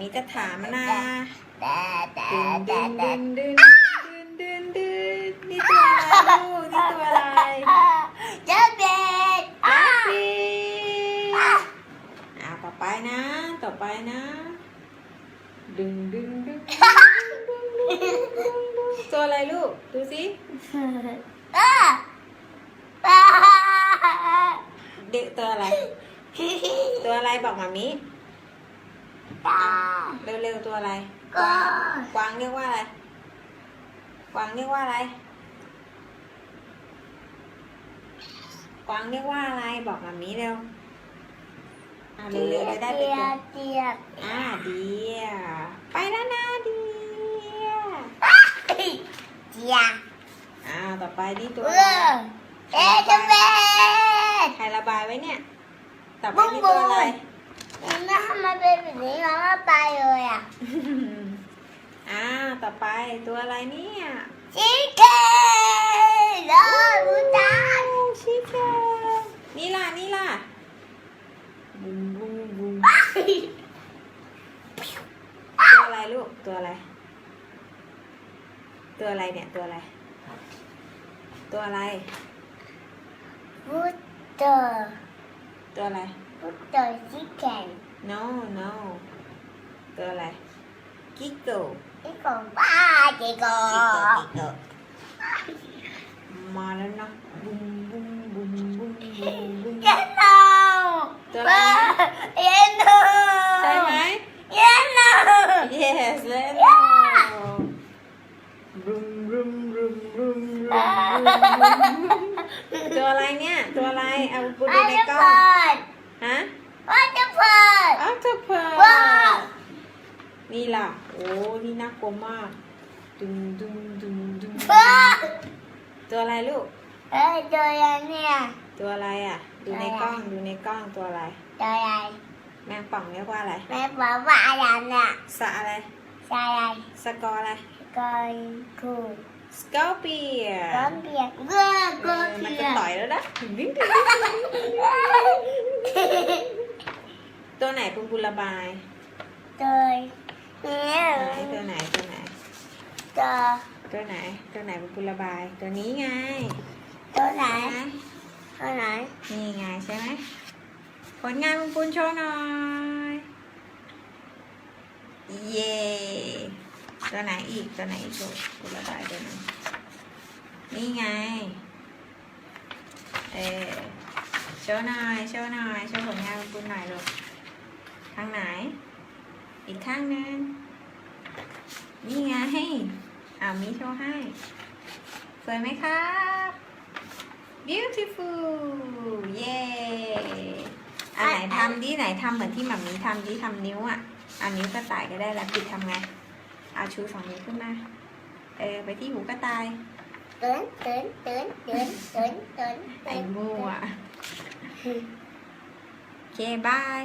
มีจะถามนะดึงดึงดึงดึงดึงดึงดึงนี่ตัวอะไรลูกนี่ตัวอะไรเจ้าเด็กลักบี้อ่าต่อไปนะ ต่อไปนะ ดึงดึงดึงตัวอะไรลูก ดูสิเด็กตัวอะไร ตัวอะไรบอกมามิ ตาเร็วๆตัวอะไรก็กวางเรียกว่าอะไร กวางเรียกว่าอะไร กวางเรียกว่าอะไร บอกมามิเร็วอ่าเร็วๆจะได้ไปเตียกินเตียอ่าเดียไปแล้วนะเดียเตียอ่าต่อไปนี่ตัวเออะไรอเอ๊ะเจ้าเด็กใครระบายไว้เนี่ย ต่อไปบุ้งนี่บุ้ตัวงอะไรแล้วทำไมเป็นแบบนี้เรา ไม่ไปเลยอะ อ่า ต่อไปตัวอะไรเนี่ยชิคเก้นแล้วรู้จักชิคเก้นนี่ล่ะ นี่ล่ะบุ้งบุ้งบุ้งตัวอะไรลูก ตัวอะไร ตัวอะไรเนี่ย ตัวอะไร ตัวอะไรบูเตอร์ตัวอะไรบูเตอร์ชิคเก้น no no ตัวอะไรกิโกนี่ของบ้าจิโกกิโกกิโกมาแล้วนะบุ้งบุ้งบุ้งบุ้งบุ้งบุ้งเย็นเอาตัวอะไรนะเย็นเอาใช่ไหมเย็นเอา yes เล่นรุมรุมรุมรุมรุมตัวอะไรเนี่ยตัวอะไรเอาปูดูว่าในจะกล้อเปิงดฮะว่าจะเปิด อ้าวเธอเพอ ว้าว นี่ล่ะ โอ้ นี่น่ากลัวมาก ดึงดึงดึงดึงว้าตัวอะไรลูก เอ้ยตัวอะไรเนี่ย ตัวอะไรอะ ดูในกล้องดูในกล้องตัวอะไร ตัวอะไร แมงป่องเรียกว่าอะไร แม่บอกว่าอะไรเนี่ยสะอะไรใช่อะไร สกอร์อะไรก็คูสกอร์เปียก้อนเปียกเมื่อเอก้ออนมันเปีจะยกต่อยแล้วนะดึงดึงดึงตัวไหนปุณปุณระบายตัวเนี่ย ไหนตัวไหนตัวไหน ตัว ตัวไหน ตัวไหนปุณปุณระบาย ตัวนี้ไง ตัวไหนนะตัวไหน นี่ไงใช่ไหม ผลงานปุณปุณโชว์หน่อย เย้ตัวไหนอีก ตัวไหนอีกลูกปุณระบายตัวไหนนี่ไง เออโชว์หน่อย โชว์หน่อย โชว์ผลงานปุณปุณหน่อยลูกข้างไหน อีกข้างหนึงนี่ไง อ่ามีโชว์ให้ สวยไหมคะ beautiful เย้อันไหนทำดิไหนทำเหมือนที่หมามีทำดิทำนิ้วอะเอานิ้วกระต่ายก็ได้แล้วปิดทำไงเอาชูสองนิ้วขึ้นมาเออไปที่หูกระต่ายเตือนเตือนเตือนเตือนเตือนเตือนไอ้มั่วโอเคบาย